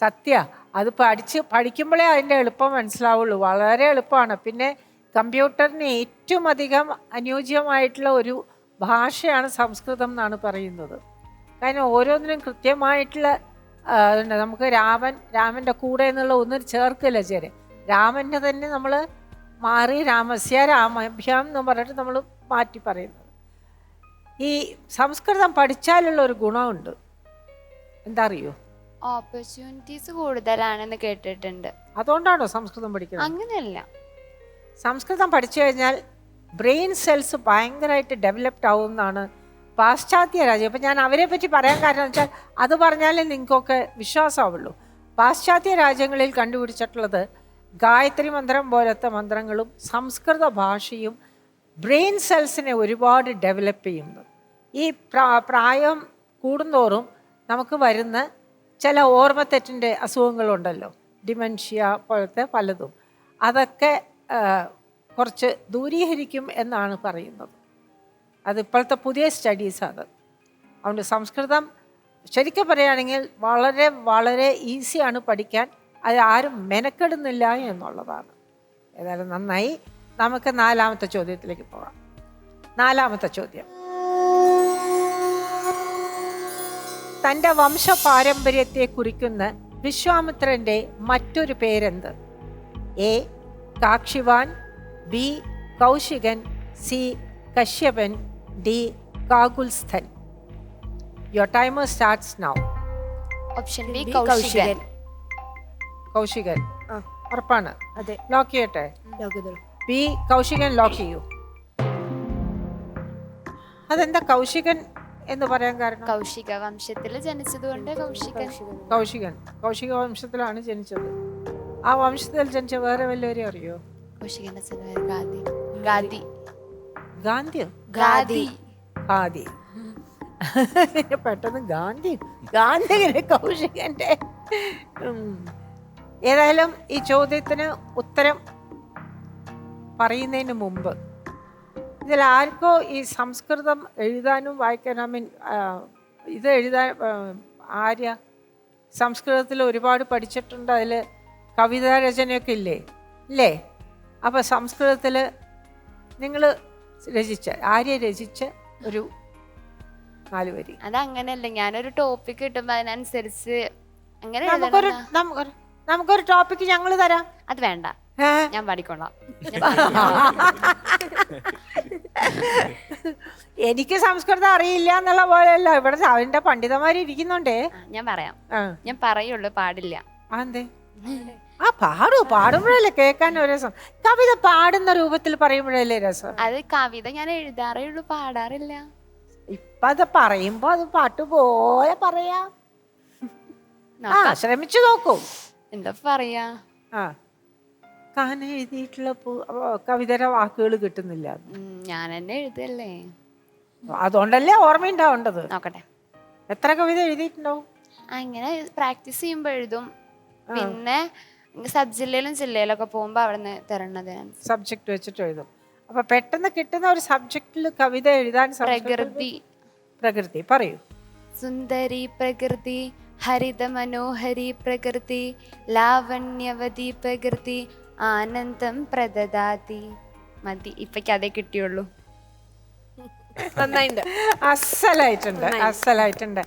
സത്യ. അത് പഠിച്ച് പഠിക്കുമ്പോഴേ അതിന്റെ എളുപ്പം മനസ്സിലാവുള്ളൂ. വളരെ എളുപ്പമാണ്. പിന്നെ കമ്പ്യൂട്ടറിന് ഏറ്റവും അധികം അനുയോജ്യമായിട്ടുള്ള ഒരു ഭാഷയാണ് സംസ്കൃതം എന്നാണ് പറയുന്നത്. കാരണം ഓരോന്നിനും കൃത്യമായിട്ടുള്ള നമുക്ക് രാമൻ രാമന്റെ കൂടെ എന്നുള്ള ഒന്നും ചേർക്കില്ല ചേരെ രാമന്റെ തന്നെ നമ്മൾ മാറി രാമസ്യ രാമഭ്യാം എന്ന് പറഞ്ഞിട്ട് നമ്മൾ മാറ്റി പറയുന്നത്. ഈ സംസ്കൃതം പഠിച്ചാലുള്ള ഒരു ഗുണമുണ്ട്. എന്താ അറിയോ ഓപ്പർച്യൂണിറ്റീസ് കൂടുതലാണെന്ന് കേട്ടിട്ടുണ്ട്. അതുകൊണ്ടാണോ സംസ്കൃതം പഠിക്കുന്നത്? അങ്ങനെയല്ല. സംസ്കൃതം പഠിച്ചു കഴിഞ്ഞാൽ ബ്രെയിൻ സെൽസ് ഭയങ്കരമായിട്ട് ഡെവലപ്ഡ് ആവും എന്നാണ് പാശ്ചാത്യ രാജ്യം. ഇപ്പം ഞാൻ അവരെ പറ്റി പറയാൻ കാരണം വെച്ചാൽ അത് പറഞ്ഞാലേ നിങ്ങൾക്കൊക്കെ വിശ്വാസമാവുള്ളൂ. പാശ്ചാത്യ രാജ്യങ്ങളിൽ കണ്ടുപിടിച്ചിട്ടുള്ളത് ഗായത്രി മന്ത്രം പോലത്തെ മന്ത്രങ്ങളും സംസ്കൃത ഭാഷയും ബ്രെയിൻ സെൽസിനെ ഒരുപാട് ഡെവലപ്പ് ചെയ്യുന്നു. ഈ പ്രാ പ്രായം കൂടുന്തോറും നമുക്ക് വരുന്ന ചില ഓർമ്മത്തെറ്റിന്റെ അസുഖങ്ങളുണ്ടല്ലോ. ഡിമെൻഷ്യ പോലത്തെ പലതും. അതൊക്കെ കുറച്ച് ദൂരീകരിക്കും എന്നാണ് പറയുന്നത്. അത് ഇപ്പോഴത്തെ പുതിയ അത്. അതുകൊണ്ട് സംസ്കൃതം ശരിക്കും പറയുകയാണെങ്കിൽ വളരെ വളരെ ഈസിയാണ് പഠിക്കാൻ. അത് ആരും മെനക്കെടുന്നില്ല എന്നുള്ളതാണ്. ഏതായാലും നന്നായി നമുക്ക് നാലാമത്തെ ചോദ്യത്തിലേക്ക് പോകാം നാലാമത്തെ ചോദ്യം. തന്റെ വംശപാരമ്പര്യത്തെ കുറിക്കുന്ന വിശ്വാമിത്രന്റെ മറ്റൊരു പേരെന്ത്? A Kakshivan B Kaushikan C Kashyapan D Kakulsthan. Your timer starts now option B Kaushikan. Kaushikan. ഉറപ്പാണ്. അതെ. ലോക്ക് ചെയ്യട്ടെ? ലോകതൾ ബി കൗശികൻ ലോക്ക് ചെയ്യൂ. അതെന്താ കൗശികൻ എന്ന് പറയാൻ കാരണം? കൗശിക വംശത്തിൽ ജനിച്ചതുകൊണ്ട് കൗശികൻ. കൗശികൻ. കൗശിക വംശത്തിലാണ് ജനിച്ചത്. ആ വംശത്തിൽ ജനിച്ച വേറെ വല്ലവരെയും അറിയോ? കൗശികന്റെ ഗാന്ധി. ഗാന്ധിയോ ഗാദി പെട്ടെന്ന് ഗാന്ധി. ഗാന്ധിഗിരി കൗശികന്റെ. ഏതായാലും ഈ ചോദ്യത്തിന് ഉത്തരം പറയുന്നതിന് മുമ്പ്. ഇതിൽ ആർക്കോ ഈ സംസ്കൃതം എഴുതാനും വായിക്കാനും മീൻ ഇത് എഴുതാൻ ആര്യ സംസ്കൃതത്തിൽ ഒരുപാട് പഠിച്ചിട്ടുണ്ട്. അതിൽ കവിതാ രചനയൊക്കെ ഇല്ലേ? ഇല്ലേ? അപ്പോൾ സംസ്കൃതത്തിൽ നിങ്ങൾ രചിച്ച ആര്യ രചിച്ച ഒരു നാല് വരി. അതങ്ങനെയല്ല ഞാനൊരു ടോപ്പിക് കിട്ടുമ്പോൾ അതിനനുസരിച്ച് അങ്ങനെ നമുക്കൊരു നമുക്കൊരു ടോപ്പിക്ക് ഞങ്ങൾ തരാം. അത് വേണ്ട? ഞാൻ പാടിക്കൊള്ളാം. എനിക്ക് സംസ്കൃതം അറിയില്ല എന്നുള്ള പോലെയല്ല. ഇവിടെ അവന്റെ പണ്ഡിതന്മാർ ഇരിക്കുന്നുണ്ടേ. ഞാൻ പറയാം. ഞാൻ പറയുള്ളൂ പാടില്ല. ആ പാടൂ പാടുമ്പോഴല്ലേ കേൾക്കാൻ ഒരു രസം. കവിത പാടുന്ന രൂപത്തിൽ പറയുമ്പോഴല്ലേ രസം. അത് കവിത ഞാൻ എഴുതാറേ ഉള്ളൂ പാടാറില്ല. ഇപ്പൊ അത് പറയുമ്പോ അത് പാട്ടുപോലെ പറയാം. ആ നോക്കാം. ശ്രമിച്ചു നോക്കൂ. എന്താ പറയാ? ആ. കാന എഴുതിയിട്ടുള്ള കവിതയുടെ വാക്കുകൾ കിട്ടുന്നില്ല. ഞാൻ തന്നെ എഴുതല്ലേ അതുകൊണ്ടല്ലേ ഓർമ്മയുണ്ടാവേണ്ടത്. നോക്കട്ടെ. എത്ര കവിത എഴുതിയിട്ടുണ്ടാവും അങ്ങനെ പ്രാക്ടീസ് ചെയ്യുമ്പോൾ എഴുതും. പിന്നെ സബ് ജില്ലയിലും ജില്ലയിലൊക്കെ പോകുമ്പോ അവിടെ നിന്ന് തരണത്. സബ്ജക്റ്റ് വെച്ചിട്ട് എഴുതും. അപ്പൊ പെട്ടെന്ന് കിട്ടുന്ന ഒരു സബ്ജക്റ്റിൽ കവിത എഴുതാൻ പ്രകൃതി. പ്രകൃതി പറയൂ. സുന്ദരി പ്രകൃതി ഹരിത മനോഹരി പ്രകൃതി ലാവണ്യവതി പ്രകൃതി ആനന്ദം പ്രദദാതി. മതി ഇപ്പൊ അതേ കിട്ടിയുള്ളൂ. നന്നായിട്ടുണ്ട് അസലായിട്ടുണ്ട് അസലായിട്ടുണ്ട്.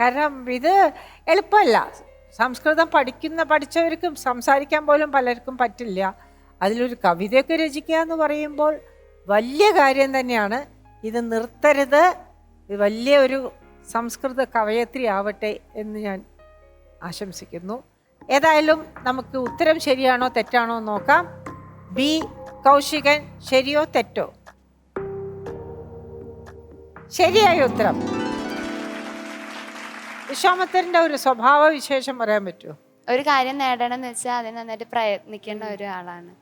കാരണം ഇത് എളുപ്പമല്ല. സംസ്കൃതം പഠിക്കുന്ന പഠിച്ചവർക്കും സംസാരിക്കാൻ പോലും പലർക്കും പറ്റില്ല. അതിലൊരു കവിതയൊക്കെ രചിക്കുക എന്ന് പറയുമ്പോൾ വലിയ കാര്യം തന്നെയാണ്. ഇത് നിർത്തരുത്. വലിയ ഒരു സംസ്കൃത കവയത്രി ആവട്ടെ എന്ന് ഞാൻ ആശംസിക്കുന്നു. ഏതായാലും നമുക്ക് ഉത്തരം ശരിയാണോ തെറ്റാണോ നോക്കാം. ബി കൗശികൻ ശരിയോ തെറ്റോ? ശരിയായ ഉത്തരം. വിശ്വാമിത്രന്റെ ഒരു സ്വഭാവ വിശേഷം പറയാൻ പറ്റുമോ? ഒരു കാര്യം നേടണം എന്ന് വെച്ചാൽ അതിന് നന്നായിട്ട് പ്രയത്നിക്കേണ്ട ഒരാളാണ്.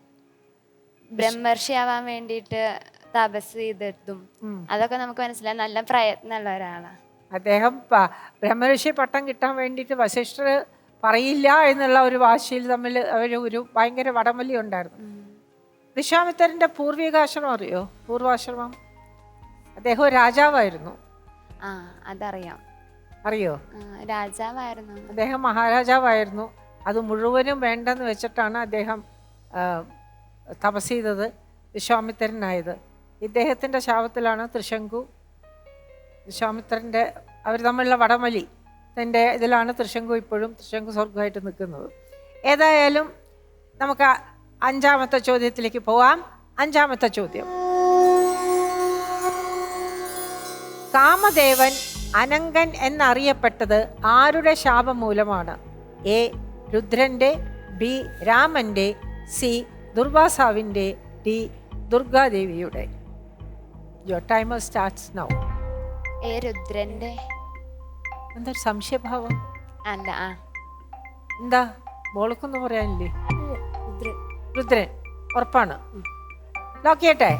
ബ്രഹ്മർഷിയാവാൻ വേണ്ടിയിട്ട് തപസ് ചെയ്തിട്ടും അതൊക്കെ നമുക്ക് മനസ്സിലായി. നല്ല പ്രയത്നമുള്ള ഒരാളാണ് അദ്ദേഹം ബ്രഹ്മർഷി പട്ടം കിട്ടാൻ വേണ്ടിയിട്ട് വസിഷ്ഠർ പറയില്ല എന്നുള്ള ഒരു വാശിയിൽ തമ്മിൽ അവർ ഒരു ഭയങ്കര വടംവലി ഉണ്ടായിരുന്നു. വിശ്വാമിത്തരന്റെ പൂർവികാശ്രമം അറിയോ? പൂർവാശ്രമം? അദ്ദേഹം രാജാവായിരുന്നു. ആ അതറിയാം. അറിയോ? രാജാവായിരുന്നു അദ്ദേഹം മഹാരാജാവായിരുന്നു. അത് മുഴുവനും വേണ്ടെന്ന് വെച്ചിട്ടാണ് അദ്ദേഹം തപസ് ചെയ്തത് വിശ്വാമിത്രനായത് ഇദ്ദേഹത്തിന്റെ ശാപത്തിലാണ് തൃശങ്കു വിശ്വാമിത്രന്റെ അവർ തമ്മിലുള്ള വടമലി തന്റെ ഇതിലാണ് തൃശങ്കു ഇപ്പോഴും തൃശങ്കു സ്വർഗമായിട്ട് നിൽക്കുന്നത്. ഏതായാലും നമുക്ക് അഞ്ചാമത്തെ ചോദ്യത്തിലേക്ക് പോവാം. അഞ്ചാമത്തെ ചോദ്യം. കാമദേവൻ അനങ്കൻ എന്നറിയപ്പെട്ടത് ആരുടെ ശാപം മൂലമാണ് എ. രുദ്രന്റെ ബി. രാമന്റെ സി. ദുർവാസാവിന്റെ D. ദുർഗാദേവിയുടെ. Your timer starts now A. രുദ്രന്റെ. എന്താ ഒരു സംശയഭാവം? അല്ല ആ. എന്താ? മോൾക്കൊന്നും പറയാനില്ലേ? രുദ്രൻ. രുദ്രൻ. ഉറപ്പാണ്. ലോക്ക് ചെയ്യട്ടെ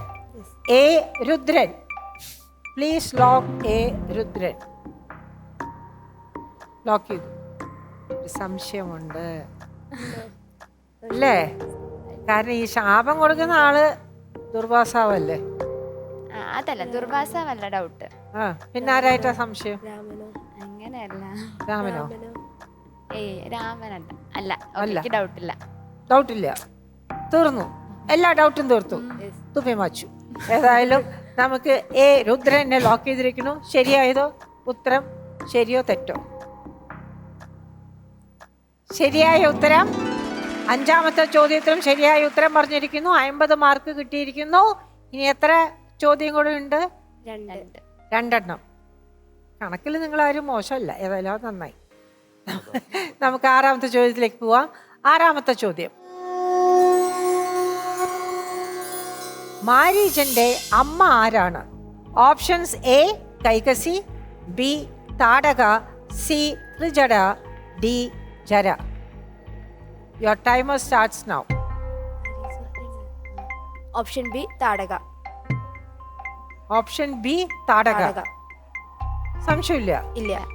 A Rudran. Please lock A Rudran. Lock ചെയ്തു. ഒരു സംശയമുണ്ട്. അല്ലേ? കാരണം ഈ ശാപം കൊടുക്കുന്ന ആൾ ദുർവാസാവല്ലേ? ആ, ദുർവാസ വല്ല ഡൗട്ട് ആ പിന്നെ ആരായിട്ടാ സംശയം? രാമനോ. അങ്ങനെയല്ല. രാമനോ? രാമനോ. ഏയ് രാമനല്ല. അല്ല അല്ല. എനിക്ക് ഡൗട്ടില്ല ഡൗട്ടില്ല തീർന്നു. എല്ലാ ഡൗട്ടും തീർത്തു. തുപ്പി മാച്ചു. ഏതായാലും നമുക്ക് എ രുദ്രനെ ലോക്ക് ചെയ്തിരിക്കുന്നു. ശരിയായതോ? ഉത്തരം ശരിയോ തെറ്റോ? ശരിയായ ഉത്തരം. അഞ്ചാമത്തെ ചോദ്യത്തിലും ശരിയായ ഉത്തരം പറഞ്ഞിരിക്കുന്നു. അമ്പത് മാർക്ക് കിട്ടിയിരിക്കുന്നു. ഇനി എത്ര? ചോദ്യം കൂടെ ഉണ്ട്? രണ്ട്. രണ്ട്. രണ്ടെണ്ണം. കണക്കിൽ നിങ്ങൾ ആരും മോശമല്ല. ഏതായാലും അത് നന്നായി. നമുക്ക് ആറാമത്തെ ചോദ്യത്തിലേക്ക് പോവാം. ആറാമത്തെ ചോദ്യം. മാരീജന്റെ അമ്മ ആരാണ്? Options A Kaikasi B Thadaka C Trijata D Jara. Your timer starts now option B Thadaka. Option B Thadaka. സംശയമില്ല. ഇല്ല.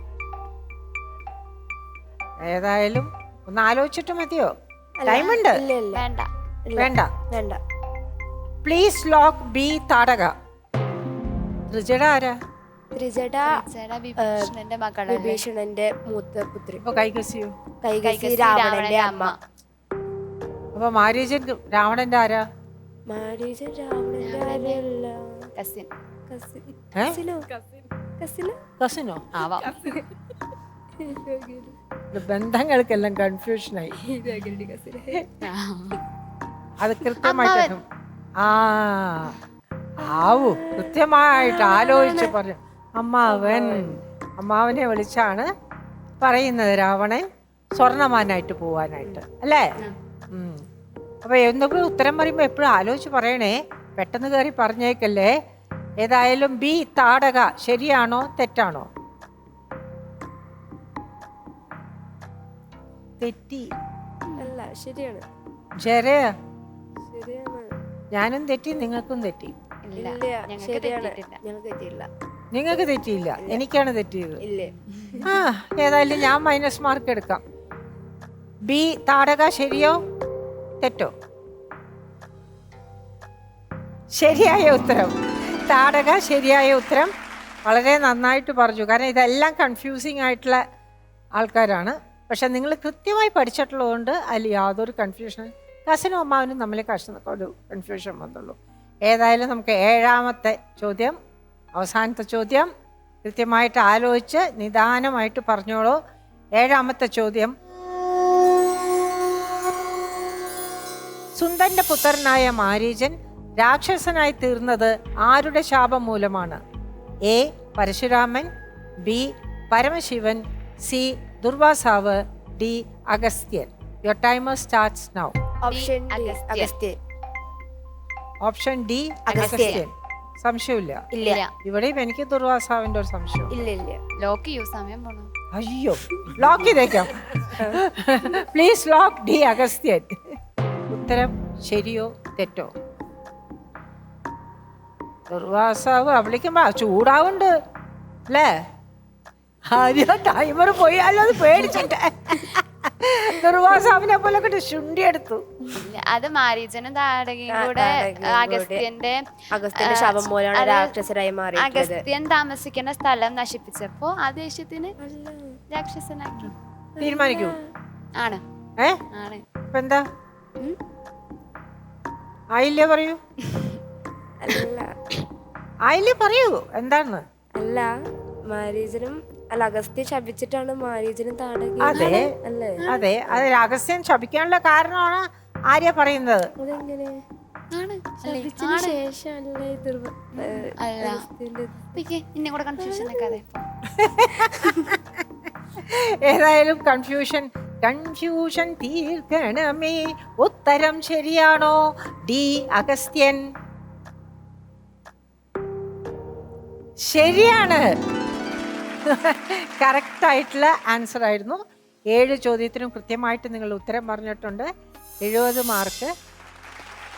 ഏതായാലും ഒന്ന് ആലോചിച്ചിട്ട് മതിയോ? ടൈം വേണ്ട. വേണ്ട. വേണ്ട. Please lock B Thataka. Trijata ആരാ? ത്രിജട മൂത്ത പുത്രി. കൈകസിയോ കൈകസി രാവണന്റെ അമ്മ. അപ്പൊ മാരീജൻ രാവണന്റെ ആരാ? മാരീജൻ രാവണന്റെ ആവാം. ബന്ധങ്ങൾക്കെല്ലാം കൺഫ്യൂഷനായി അത് കൃത്യമായിട്ട് ആ ആവൂ. കൃത്യമായിട്ട് ആലോചിച്ച് പറഞ്ഞു അമ്മാവൻ. അമ്മാവനെ വിളിച്ചാണ് പറയുന്നത് രാവണൻ സ്വർണമാനായിട്ട് പോവാനായിട്ട്. അല്ലേ? ഉം. അപ്പൊ എന്തെങ്കിലും ഉത്തരം പറയുമ്പോൾ എപ്പോഴും ആലോചിച്ച് പറയണേ. പെട്ടെന്ന് കയറി പറഞ്ഞേക്കല്ലേ. ഏതായാലും ബി താടക. ശരിയാണോ തെറ്റാണോ? തെറ്റി. അല്ല ശരിയാണ്. ഞാനും തെറ്റി നിങ്ങൾക്കും തെറ്റി. നിങ്ങൾക്ക് തെറ്റിയില്ല. എനിക്കാണ് തെറ്റിയത്. ഇല്ലേ. ആ ഏതായാലും ഞാൻ മൈനസ് മാർക്ക് എടുക്കാം. ബി താടക ശരിയോ? തെറ്റോ? ശരിയായ ഉത്തരം. താടക ശരിയായ ഉത്തരം. വളരെ നന്നായിട്ട് പറഞ്ഞു. കാരണം ഇതെല്ലാം കൺഫ്യൂസിങ് ആയിട്ടുള്ള ആൾക്കാരാണ്. പക്ഷെ നിങ്ങൾ കൃത്യമായി പഠിച്ചിട്ടുള്ളതുകൊണ്ട് അതിൽ യാതൊരു കൺഫ്യൂഷൻ കസിനും അമ്മാവനും തമ്മിൽ കഷ്ട ഒരു കൺഫ്യൂഷൻ വന്നുള്ളൂ. ഏതായാലും നമുക്ക് ഏഴാമത്തെ ചോദ്യം അവസാനത്തെ ചോദ്യം കൃത്യമായിട്ട് ആലോചിച്ച് നിദാനമായിട്ട് പറഞ്ഞോളൂ. ഏഴാമത്തെ ചോദ്യം സുന്ദന്റെ പുത്രനായ മാരീജൻ രാക്ഷസനായി തീർന്നത് ആരുടെ ശാപം മൂലമാണ്? A. Parashuraman B. Paramashivan C. Durvasav D. Agastyan. Your timer starts now option D, Agastyan. Agastyan option D Agastyan. സംശയമില്ല. ഇല്ല. ഇല്ല. ഇവിടെയും എനിക്ക് ദുർവാസാവിന്റെ ഒരു സംശയം. ഇല്ല ഇല്ല. ലോക്ക് ചെയ്യൂ സമയം പോണു. അയ്യോ ലോക്ക് ചെയ്തേക്കാം. പ്ലീസ് ലോക്ക് ഡി അഗസ്ത്യൻ ഉത്തരം ശരിയോ തെറ്റോ? ദുർവാസാവ് വിളിക്കുമ്പോ ചൂടാവുണ്ട് അല്ലേ? ആദ്യം ടൈമർ പോയാലോ അത് പേടിച്ചിട്ട്. ദുർവാസാവിനെ പോലെ കൊണ്ട് ശുണ്ടി എടുത്തു അത് മാരീജന താടകയും കൂടെ അഗസ്ത്യന്റെ മൂലമാണ് രാക്ഷസരായി മാറി അഗസ്ത്യൻ താമസിക്കുന്ന സ്ഥലം നശിപ്പിച്ചപ്പോ ആ ദേഷ്യത്തിന് രാക്ഷസനാക്കി. തീരുമാനിക്കൂ. ആണ്. ഏ? ആണ്. ഇപ്പൊ എന്താ ആയില്ലേ പറയൂ? അല്ല. ആയില്ലേ പറയൂ എന്താണ്? അല്ല മാരീജനും അല്ല അഗസ്ത്യ ശപിച്ചിട്ടാണ് മാരീജനും താടകയും അതെ അല്ലേ? അതെ അത് രഹസ്യം ശപിക്കാനുള്ള കാരണമാണ് ആര്യ പറയുന്നത്? അതെങ്ങനെ? ഏതായാലും കൺഫ്യൂഷൻ കൺഫ്യൂഷൻ തീർക്കണമേ ഉത്തരം ശരിയാണോ? ഡി അഗസ്ത്യൻ. ശരിയാണ്. കറക്റ്റ് ആയിട്ടുള്ള ആൻസർ ആയിരുന്നു. ഏഴ് ചോദ്യത്തിനും കൃത്യമായിട്ട് നിങ്ങൾ ഉത്തരം പറഞ്ഞിട്ടുണ്ട്. എഴുപത് മാർക്ക്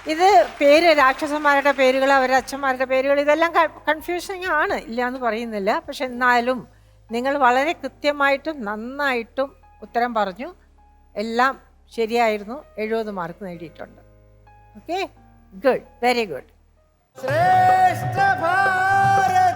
ഇത് പേര് രാക്ഷസന്മാരുടെ പേരുകൾ അവരുടെ അച്ഛന്മാരുടെ പേരുകൾ ഇതെല്ലാം കൺഫ്യൂസിങ് ആണ്. ഇല്ല എന്ന് പറയുന്നില്ല. പക്ഷെ എന്നാലും നിങ്ങൾ വളരെ കൃത്യമായിട്ടും നന്നായിട്ടും ഉത്തരം പറഞ്ഞു. എല്ലാം ശരിയായിരുന്നു. എഴുപത് മാർക്ക് നേടിയിട്ടുണ്ട്. Okay good very good Shreshtha Bharat!